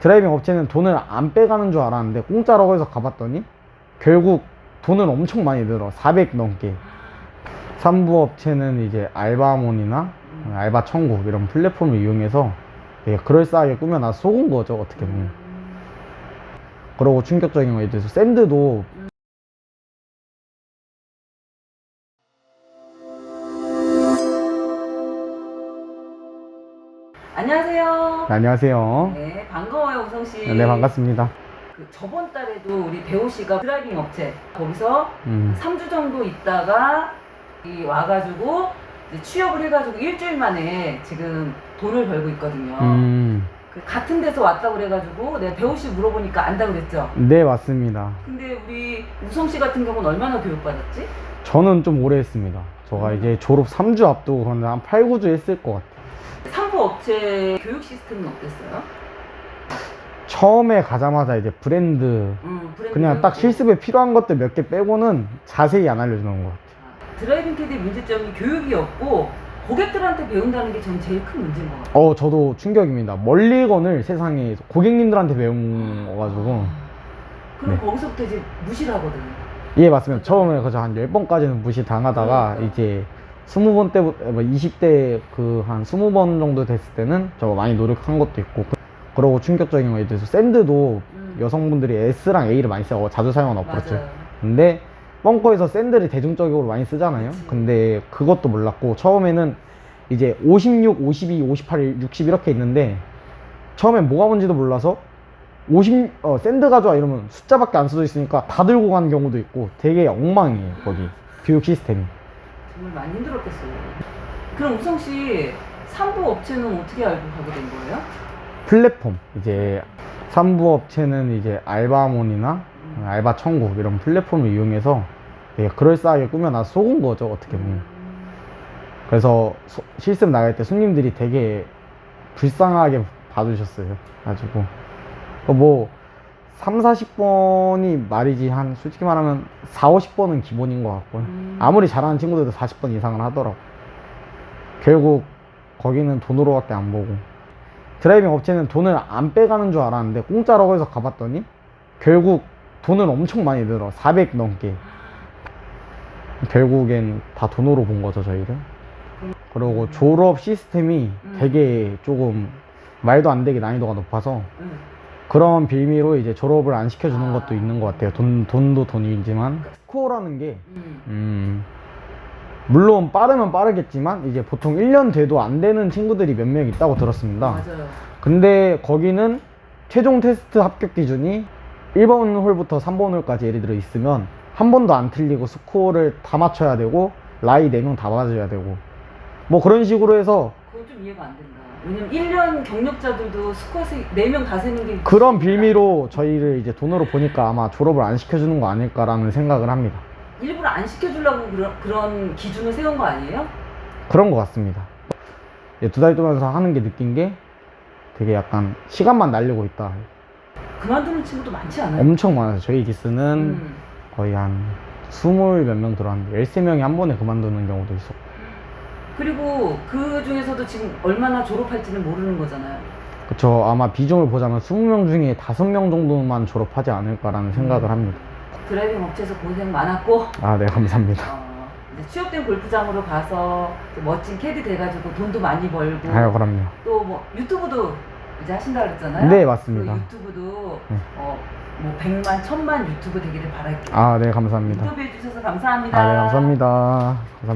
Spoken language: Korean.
드라이빙 업체는 돈을 안 빼가는 줄 알았는데 공짜라고 해서 가봤더니 결국 돈을 엄청 많이 들어. 400 넘게. 3부 업체는 이제 알바몬이나 알바 천국 이런 플랫폼을 이용해서 되게 그럴싸하게 꾸며놔 속은 거죠 어떻게 보면. 그러고 충격적인 거에 대해서 샌드도 안녕하세요. 안녕하세요 네, 반가워요, 우성 씨. 네 반갑습니다 그 저번 달에도 우리 배우 씨가 드라이빙 업체 거기서 음. 3주 정도 있다가 이 와가지고 이제 취업을 해가지고 일주일 만에 지금 돈을 벌고 있거든요. 음. 그 같은 데서 왔다고 그래가지고 내가 배우 씨 물어보니까 안다 그랬죠. 네 맞습니다 근데 우리 우성 씨 같은 경우는 얼마나 교육받았지? 저는 좀 오래 했습니다 저가 이제 졸업 3주 앞두고 그런데 한 8, 9주 했을 것 같아요 삼부 업체 교육 시스템은 어땠어요? 처음에 가자마자 이제 브랜드 음, 브랜드 그냥 딱. 실습에 필요한 것들 몇 개 빼고는 자세히 안 알려주는 것 같아요 드라이빙 캐디 문제점이 교육이 없고 고객들한테 배운다는 게전 제일 큰 문제인 것 같아요. 어 저도 충격입니다 멀리건을 세상에 고객님들한테 배운 거가지고 그럼 네. 거기서부터 이제 무시를 하거든요. 예 맞습니다 처음에 그저 한 10번까지는 무시 당하다가 그러니까. 이제 20번 때부터 20대 그한 20번 정도 됐을 때는 저 많이 노력한 것도 있고 그러고 충격적인 거에 대해서 샌드도 음. 여성분들이 S랑 A를 많이 쓰고 자주 사용하는 어프로치 맞아요. 근데 벙커에서 샌들을 대중적으로 많이 쓰잖아요. 그치. 근데 그것도 몰랐고 처음에는 이제 56, 52, 58, 60 이렇게 있는데 처음엔 뭐가 뭔지도 몰라서 50 어, 샌드 가져와 이러면 숫자밖에 안 써져 있으니까 다 들고 가는 경우도 있고 되게 엉망이에요 거기 교육 시스템이. 정말 많이 힘들었겠어요. 그럼 우성 씨 삼부 업체는 어떻게 알고 가게 된 거예요? 플랫폼 이제 3부 업체는 이제 알바몬이나 음. 알바 천국 이런 플랫폼을 이용해서 되게 그럴싸하게 꾸며놔 속은 거죠 어떻게 보면. 음. 그래서 소- 실습 나갈 때 손님들이 되게 불쌍하게 봐주셨어요. 가지고 뭐 3, 40번이 말이지 한 솔직히 말하면 4, 50번은 기본인 것 같고요. 음. 아무리 잘하는 친구들도 40번 이상은 하더라고. 결국 거기는 돈으로밖에 안 보고 드라이빙 업체는 돈을 안 빼가는 줄 알았는데 공짜라고 해서 가봤더니 결국 돈을 엄청 많이 들어 400 넘게 결국엔 다 돈으로 본 거죠 저희를 그리고 졸업 시스템이 음. 되게 조금 말도 안 되게 난이도가 높아서 응. 그런 빌미로 이제 졸업을 안 시켜주는 아. 것도 있는 것 같아요 돈, 돈도 돈이지만 스코어라는 게 음. 음, 물론 빠르면 빠르겠지만 이제 보통 1년 돼도 안 되는 친구들이 몇 명 있다고 들었습니다 맞아요. 근데 거기는 최종 테스트 합격 기준이 1번 홀부터 3번 홀까지 예를 들어 있으면 한 번도 안 틀리고 스코어를 다 맞춰야 되고 라이 4명 다 맞아야 되고 뭐 그런 식으로 해서 그건 좀 이해가 안 된다. 왜냐면 1년 경력자들도 스쿼트 4명 다 세는 게 그런 빌미로 저희를 이제 돈으로 보니까 아마 졸업을 안 시켜주는 거 아닐까라는 생각을 합니다. 일부러 안 시켜주려고 그런, 그런 기준을 세운 거 아니에요? 그런 것 같습니다. 두 달 동안서 하는 게 느낀 게 되게 약간 시간만 날리고 있다. 그만두는 친구도 많지 않아요? 엄청 많아요. 저희 기스는 음. 거의 한 스물 몇 명 들어왔는데 13명이 한 번에 그만두는 경우도 있었고. 그리고 그 중에서도 지금 얼마나 졸업할지는 모르는 거잖아요. 그쵸. 아마 비중을 보자면 20명 중에 5명 정도만 졸업하지 않을까라는 생각을 합니다. 드라이빙 업체에서 고생 많았고 아, 네, 감사합니다. 어, 이제 취업된 골프장으로 가서 이제 멋진 캐디 돼가지고 돈도 많이 벌고 아유, 그럼요. 또 뭐 유튜브도 이제 하신다 그랬잖아요. 네, 맞습니다. 그 유튜브도 네. 어, 뭐 100만, 1000만 유튜브 되기를 바랄게요. 아, 네, 감사합니다. 인터뷰해 주셔서 감사합니다. 아, 네, 감사합니다. 감사합니다.